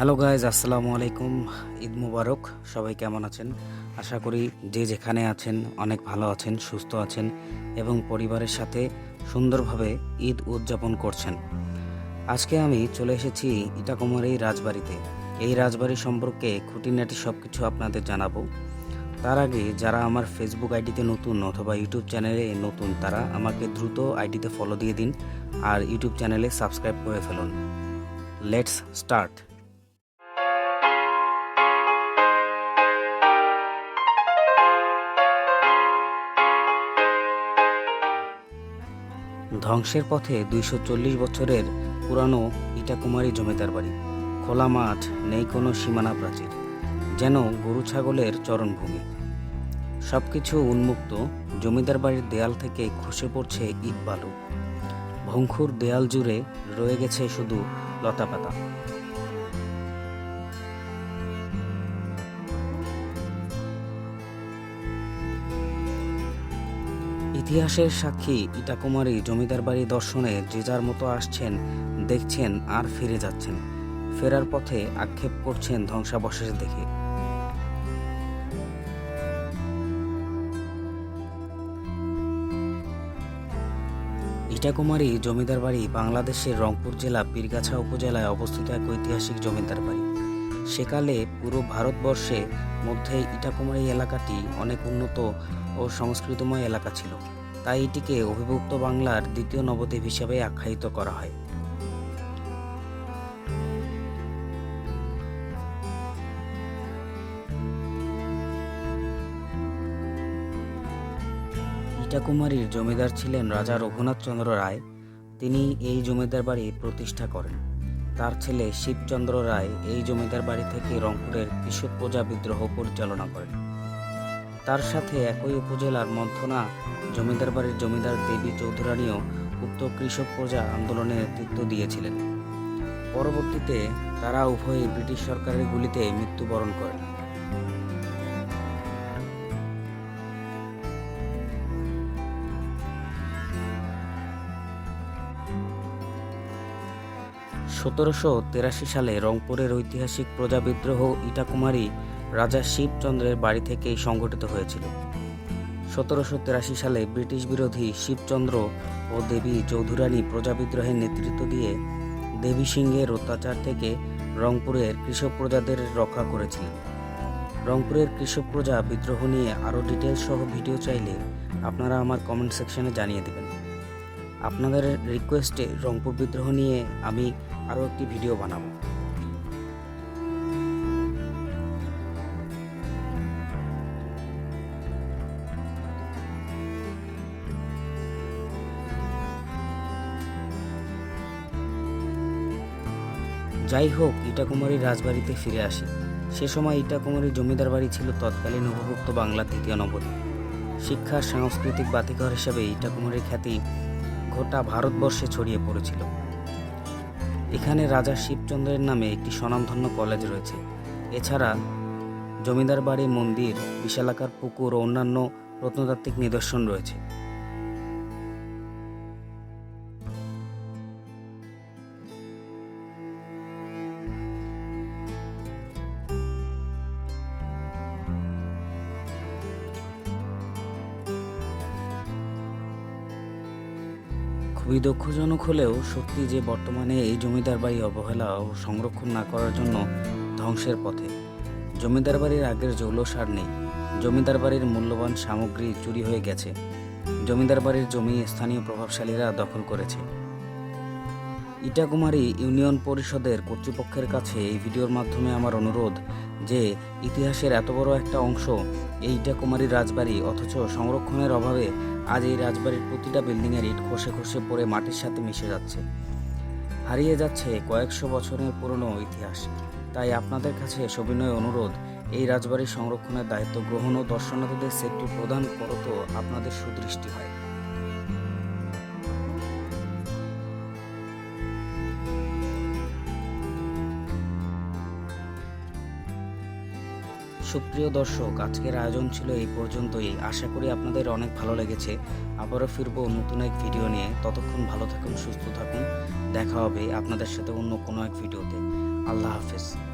Hello guys, আসসালামু আলাইকুম। ঈদ মুবারক, সবাই কেমন আছেন? আশা করি যে যেখানে আছেন, অনেক ভালো আছেন, সুস্থ আছেন এবং পরিবারের সাথে সুন্দরভাবে ঈদ উদযাপন করছেন। আজকে আমি চলে এসেছি ইটাকুমারী রাজবাড়িতে। এই রাজবাড়ি সম্পর্কে খুঁটিনাটি সব কিছু আপনাদের জানাব। তার আগে যারা আমার ফেসবুক আইডিতে নতুন অথবা ইউটিউব চ্যানেলে নতুন, তারা আমাকে দ্রুত আইডিতে ফলো দিয়ে দিন আর ইউটিউব চ্যানেলে সাবস্ক্রাইব করে ফেলুন। লেটস স্টার্ট ধ্বংসের পথে দুইশো চল্লিশ বছরের পুরানো ইটাকুমারী জমিদার বাড়ি। খোলা মাঠ, নেই কোনো সীমানা প্রাচীর, যেন গরু ছাগলের চরণভূমি। সব কিছু উন্মুক্ত, জমিদার বাড়ির দেয়াল থেকে খসে পড়ছে ইট বালু। ভঙ্খুর দেয়াল জুড়ে রয়ে গেছে শুধু লতাপাতা। ইতিহাসের সাক্ষী ইটাকুমারী জমিদার বাড়ি দর্শনে যে যার মতো আসছেন, দেখছেন আর ফিরে যাচ্ছেন। ফেরার পথে আক্ষেপ করছেন ধ্বংসাবশেষ দেখে। ইটাকুমারী জমিদার বাড়ি বাংলাদেশের রংপুর জেলা, পীরগাছা উপজেলায় অবস্থিত এক ঐতিহাসিক জমিদার বাড়ি। সেকালে পুরো ভারতবর্ষে মধ্যে ইটাকুমারী এলাকাটি অনেক উন্নত ও সংস্কৃতময় এলাকা ছিল। তাই এটিকে অভিভুক্ত বাংলার দ্বিতীয় নবদ্বীপ হিসাবে আখ্যায়িত করা হয়। ইটাকুমারীর জমিদার ছিলেন রাজা রঘুনাথ চন্দ্র রায়। তিনি এই জমিদার বাড়ি প্রতিষ্ঠা করেন। তার ছেলে শিবচন্দ্র রায় এই জমিদার বাড়ি থেকে রংপুরের কৃষক প্রজা বিদ্রোহ পরিচালনা করেন। তার সাথে একই উপজেলার মন্থনা জমিদার বাড়ির জমিদার দেবী চৌধুরানীও উক্ত কৃষক প্রজা আন্দোলনে নেতৃত্ব দিয়েছিলেন। পরবর্তীতে তারা উভয়ই ব্রিটিশ সরকারের গুলিতে মৃত্যুবরণ করেন। সতেরোশো তেরাশি সালে রংপুরের ঐতিহাসিক প্রজা বিদ্রোহ ইটাকুমারী রাজা শিবচন্দ্রের বাড়ি থেকেই সংঘটিত হয়েছিল। সতেরোশো তেরাশি সালে ব্রিটিশ বিরোধী শিবচন্দ্র ও দেবী চৌধুরানী প্রজা বিদ্রোহের নেতৃত্ব দিয়ে দেবী সিংহের অত্যাচার থেকে রংপুরের কৃষক প্রজাদের রক্ষা করেছিলেন। রংপুরের কৃষক প্রজা বিদ্রোহ নিয়ে আরও ডিটেলস সহ ভিডিও চাইলে আপনারা আমার কমেন্ট সেকশনে জানিয়ে দেবেন। আপনাদের রিকোয়েস্টে রংপুর বিদ্রোহ নিয়ে আমি আরও একটি ভিডিও বানাবো। যাই হোক ইটাকুমারীর রাজবাড়িতে ফিরে আসি। সে সময় ইটাকুমারীর জমিদার বাড়ি ছিল তৎকালীন অভিভুক্ত বাংলা তৃতীয় নবদ্বীপ শিক্ষা, সাংস্কৃতিক বাতিঘর হিসেবে ইটাকুমারীর খ্যাতি গোটা ভারতবর্ষে ছড়িয়ে পড়েছিল। এখানে রাজা শিবচন্দ্রের নামে একটি স্বনামধন্য কলেজ রয়েছে। এছাড়া জমিদার বাড়ি, মন্দির, বিশালাকার পুকুর ও অন্যান্য প্রত্নতাত্ত্বিক নিদর্শন রয়েছে। খুবই দুঃখজনক হলেও সত্যি যে বর্তমানে এই জমিদার বাড়ি অবহেলা ও সংরক্ষণ না করার জন্য ধ্বংসের পথে। জমিদার বাড়ির আগের জৌলসার নেই। জমিদার বাড়ির মূল্যবান সামগ্রী চুরি হয়ে গেছে। জমিদার বাড়ির জমি স্থানীয় প্রভাবশালীরা দখল করেছে। ইটাকুমারী ইউনিয়ন পরিষদের কর্তৃপক্ষের কাছে এই ভিডিওর মাধ্যমে আমার অনুরোধ যে, ইতিহাসের এত বড় একটা অংশ এই ইটাকুমারী রাজবাড়ি অথচ সংরক্ষণের অভাবে আজ এই রাজবাড়ির প্রতিটা বিল্ডিংয়ের ইট খসে খসে পড়ে মাটির সাথে মিশে যাচ্ছে। হারিয়ে যাচ্ছে কয়েকশো বছরের পুরনো ইতিহাস। তাই আপনাদের কাছে সবিনয় অনুরোধ, এই রাজবাড়ির সংরক্ষণের দায়িত্ব গ্রহণ ও দর্শনার্থীদের সেটটি প্রদান করত আপনাদের সুদৃষ্টি হয়। সুপ্রিয় দর্শক, আজকের আয়োজন ছিল এই পর্যন্তই। আশা করি আপনাদের অনেক ভালো লেগেছে। আবারও ফিরবো নতুন এক ভিডিও নিয়ে। ততক্ষণ ভালো থাকুন, সুস্থ থাকুন। দেখা হবে আপনাদের সাথে অন্য কোনো এক ভিডিওতে। আল্লাহ হাফেজ।